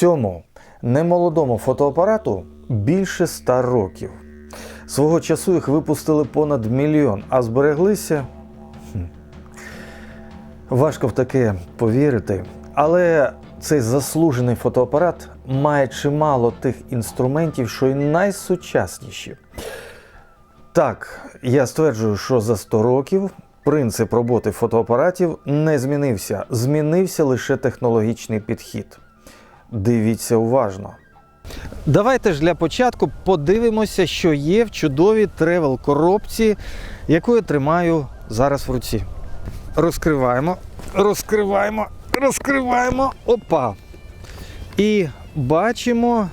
Цьому немолодому фотоапарату більше 100 років. Свого часу їх випустили понад мільйон, а збереглися. Важко в таке повірити. Але цей заслужений фотоапарат має чимало тих інструментів, що й найсучасніші. Так, я стверджую, що за 100 років принцип роботи фотоапаратів не змінився. Змінився лише технологічний підхід. Дивіться уважно. Давайте ж для початку подивимося, що є в чудовій тревел коробці, яку я тримаю зараз в руці. Розкриваємо, розкриваємо, розкриваємо. Опа! І бачимо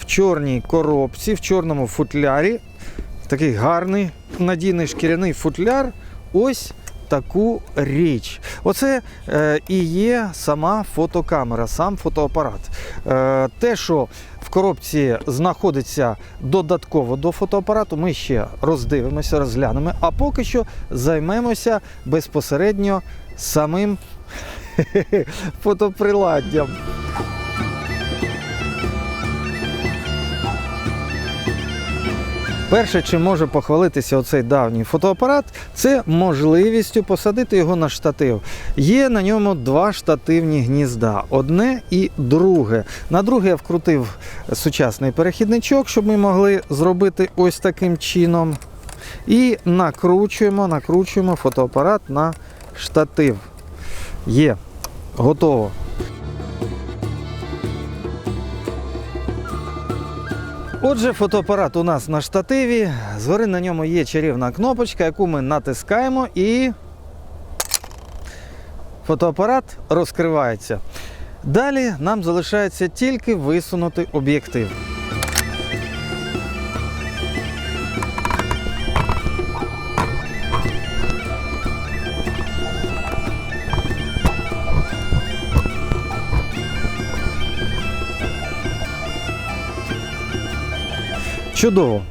в чорній коробці, в чорному футлярі, такий гарний надійний шкіряний футляр. Ось таку річ. Оце е, і є сама фотокамера, сам фотоапарат. Е, те, що в коробці знаходиться додатково до фотоапарату, ми ще роздивимося, розглянемо, а поки що займемося безпосередньо самим фотоприладдям. Перше, чим може похвалитися оцей давній фотоапарат, це можливістю посадити його на штатив. Є на ньому два штативні гнізда: одне і друге. На друге я вкрутив сучасний перехідничок, щоб ми могли зробити ось таким чином. І накручуємо, накручуємо фотоапарат на штатив. Є, готово. Отже, фотоапарат у нас на штативі. Згори на ньому є чарівна кнопочка, яку ми натискаємо і фотоапарат розкривається. Далі нам залишається тільки висунути об'єктив. Чудово.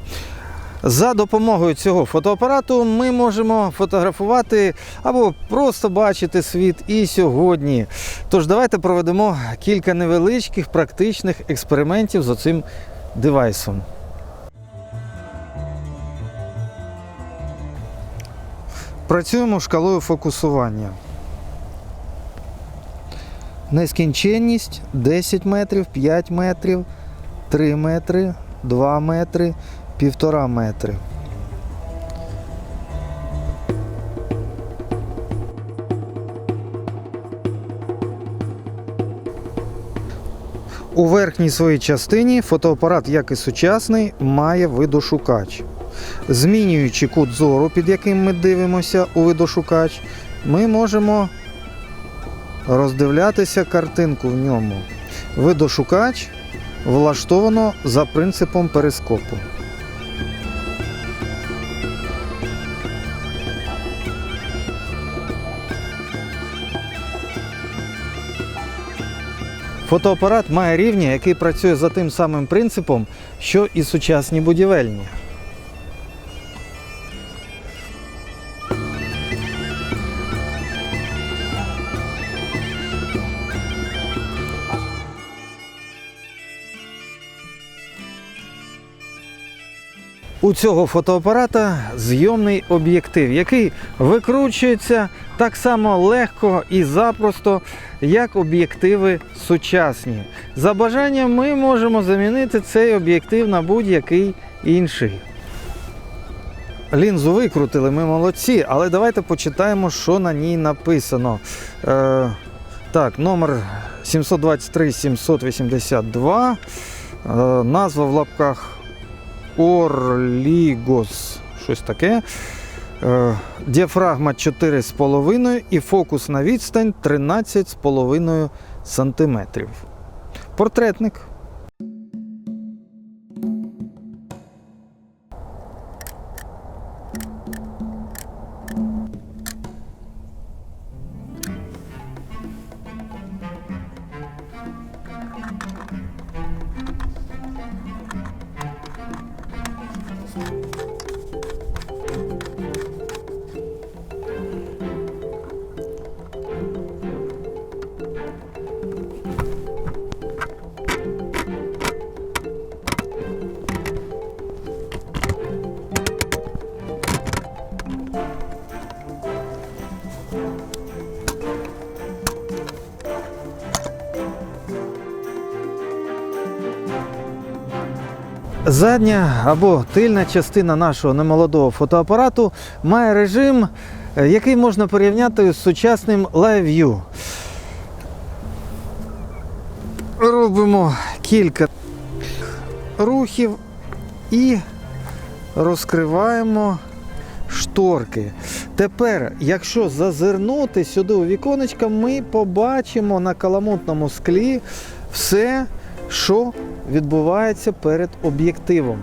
За допомогою цього фотоапарату ми можемо фотографувати або просто бачити світ і сьогодні. Тож давайте проведемо кілька невеличких практичних експериментів з оцим девайсом. Працюємо шкалою фокусування. Нескінченність 10 метрів, 5 метрів, 3 метри, 2 метри, 1,5 метри. У верхній своїй частині фотоапарат, як і сучасний, має видошукач. Змінюючи кут зору, під яким ми дивимося у видошукач, ми можемо роздивлятися картинку в ньому. Видошукач влаштовано за принципом перископу. Фотоапарат має рівня, який працює за тим самим принципом, що і сучасні будівельні. У цього фотоапарата зйомний об'єктив, який викручується так само легко і запросто, як об'єктиви сучасні. За бажанням ми можемо замінити цей об'єктив на будь-який інший. Лінзу викрутили, ми молодці, але давайте почитаємо, що на ній написано. Е, так, номер 723-782. Е, назва в лапках Орлігос. Щось таке. Е, Діафрагма 4,5 і фокус на відстань 13,5 см. Портретник. Задня або тильна частина нашого немолодого фотоапарату має режим, е, який можна порівняти з сучасним Live View. Робимо кілька рухів і розкриваємо шторки. Тепер, якщо зазирнути сюди у віконечко, ми побачимо на каламутному склі все, що відбувається перед об'єктивом.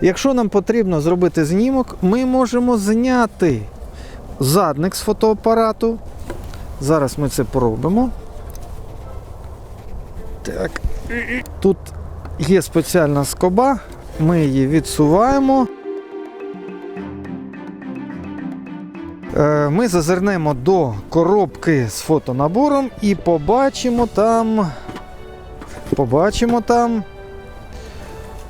Якщо нам потрібно зробити знімок, ми можемо зняти задник з фотоапарату. Зараз ми це поробимо. Тут є спеціальна скоба, ми її відсуваємо. Е, Ми зазирнемо до коробки з фотонабором і побачимо там. Побачимо там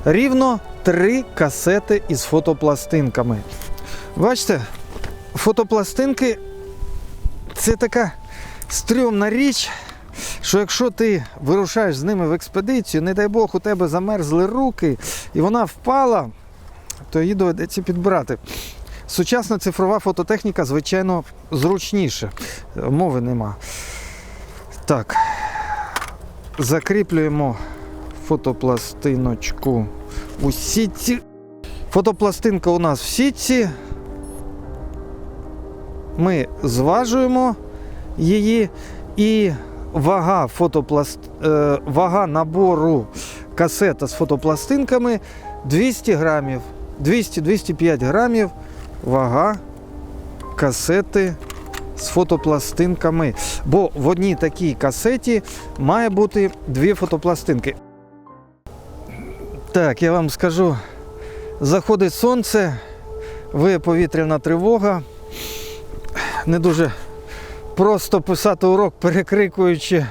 рівно три касети із фотопластинками. Бачите, фотопластинки це така стрьомна річ, що якщо ти вирушаєш з ними в експедицію, не дай Бог, у тебе замерзли руки і вона впала, то її доведеться підбирати. Сучасна цифрова фототехніка, звичайно, зручніше. Мови нема. Так. Закріплюємо фотопластиночку у сітці. Фотопластинка у нас в сітці. Ми зважуємо її і вага, фотопласт... е, вага набору касета з фотопластинками 200 грамів. 200-205 грамів вага касети з фотопластинками. Бо в одній такій касеті має бути дві фотопластинки. Так, я вам скажу, заходить сонце, ви повітряна тривога. Не дуже просто писати урок, перекрикуючи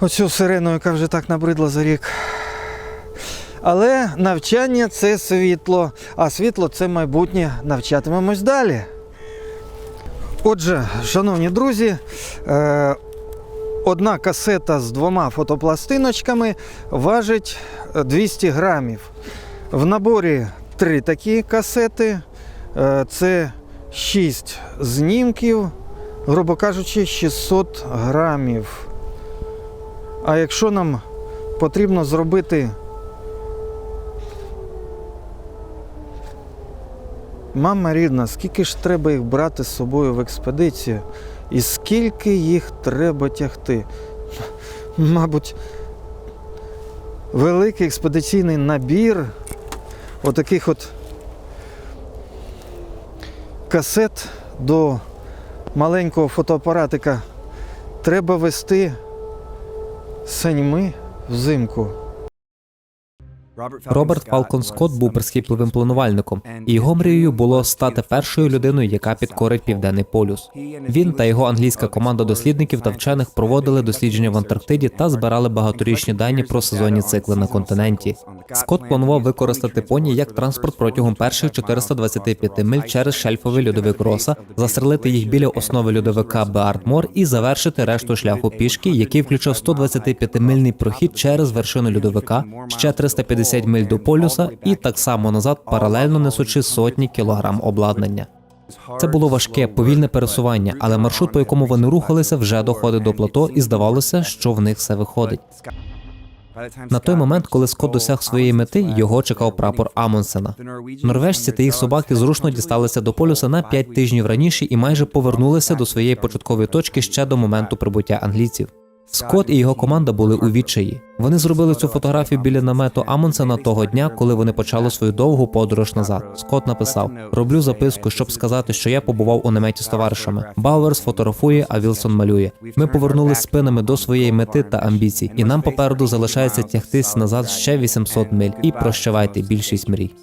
оцю сирену, яка вже так набридла за рік. Але навчання це світло, а світло це майбутнє. Навчатимемось далі. Отже, шановні друзі, е, одна касета з двома фотопластиночками важить е, 200 грамів. В наборі три такі касети. Е, Це 6 знімків, грубо кажучи, 600 грамів. А якщо нам потрібно зробити Мама рідна, скільки ж треба їх брати з собою в експедицію? І скільки їх треба тягти? Мабуть, великий експедиційний набір отаких от касет до маленького фотоапаратика треба вести саньми взимку. Роберт Фалкон Скотт був прискіпливим планувальником, і його мрією було стати першою людиною, яка підкорить південний полюс. Він та його англійська команда дослідників та вчених проводили дослідження в Антарктиді та збирали багаторічні дані про сезонні цикли на континенті. Скотт планував використати поні як транспорт протягом перших 425 миль через шельфовий льодовик Роса, застрелити їх біля основи льодовика Беардмор і завершити решту шляху пішки, який включав 125-мильний прохід через вершину льодовика, ще 350 миль до полюса, і так само назад, паралельно несучи сотні кілограм обладнання. Це було важке, повільне пересування, але маршрут, по якому вони рухалися, вже доходив до плато, і здавалося, що в них все виходить. На той момент, коли Скотт досяг своєї мети, його чекав прапор Амундсена. Норвежці та їх собаки зручно дісталися до полюса на 5 тижнів раніше і майже повернулися до своєї початкової точки ще до моменту прибуття англійців. Скотт і його команда були у відчаї. Вони зробили цю фотографію біля намету Амундсена того дня, коли вони почали свою довгу подорож назад. Скотт написав: роблю записку, щоб сказати, що я побував у наметі з товаришами. Бауерс фотографує, а Вілсон малює. Ми повернулись спинами до своєї мети та амбіцій, і нам попереду залишається тягтись назад ще 800 миль. І прощавайте більшість мрій.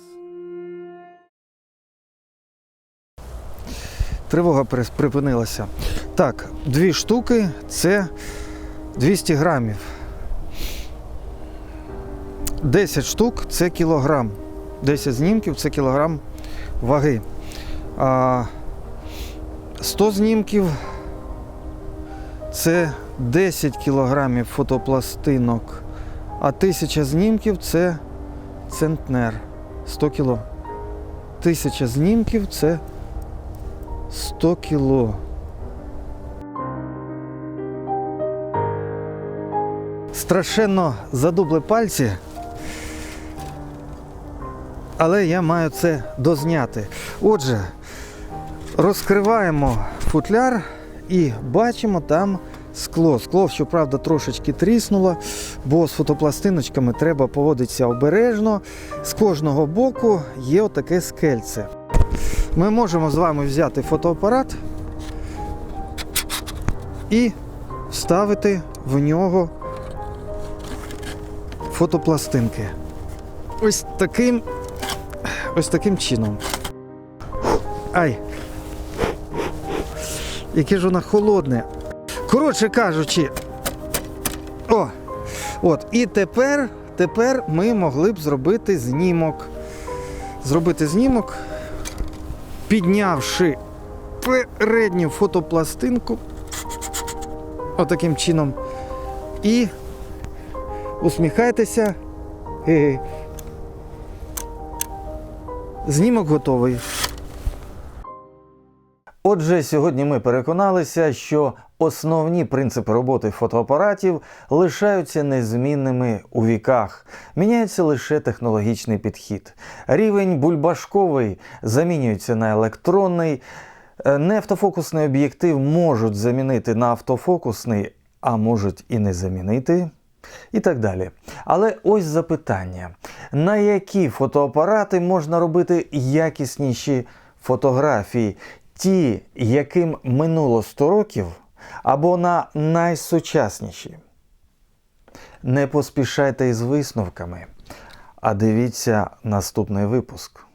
Тривога припинилася. Так, дві штуки це 200 грамів. 10 штук це кілограм. 10 знімків це кілограм ваги. А 100 знімків це 10 кілограмів фотопластинок, а 1000 знімків це центнер. 100 кіло. 1000 знімків це 100 кіло. Страшенно задубли пальці. Але я маю це дозняти. Отже, розкриваємо футляр і бачимо там скло. Скло, щоправда, трошечки тріснуло, бо з фотопластиночками треба поводитися обережно. З кожного боку є отаке скельце. Ми можемо з вами взяти фотоапарат і вставити в нього фотопластинки. Ось таким ось таким чином. Ай. Яке ж воно холодне. Коротше кажучи. О! От. І тепер, тепер ми могли б зробити знімок. Зробити знімок, піднявши передню фотопластинку. Отаким чином. І усміхайтеся. Знімок готовий. Отже, сьогодні ми переконалися, що основні принципи роботи фотоапаратів лишаються незмінними у віках. Міняється лише технологічний підхід. Рівень бульбашковий замінюється на електронний. Е, Неавтофокусний об'єктив можуть замінити на автофокусний, а можуть і не замінити. І так далі. Але ось запитання: на які фотоапарати можна робити якісніші фотографії? Ті, яким минуло 100 років, або на найсучасніші? Не поспішайте із висновками, а дивіться наступний випуск.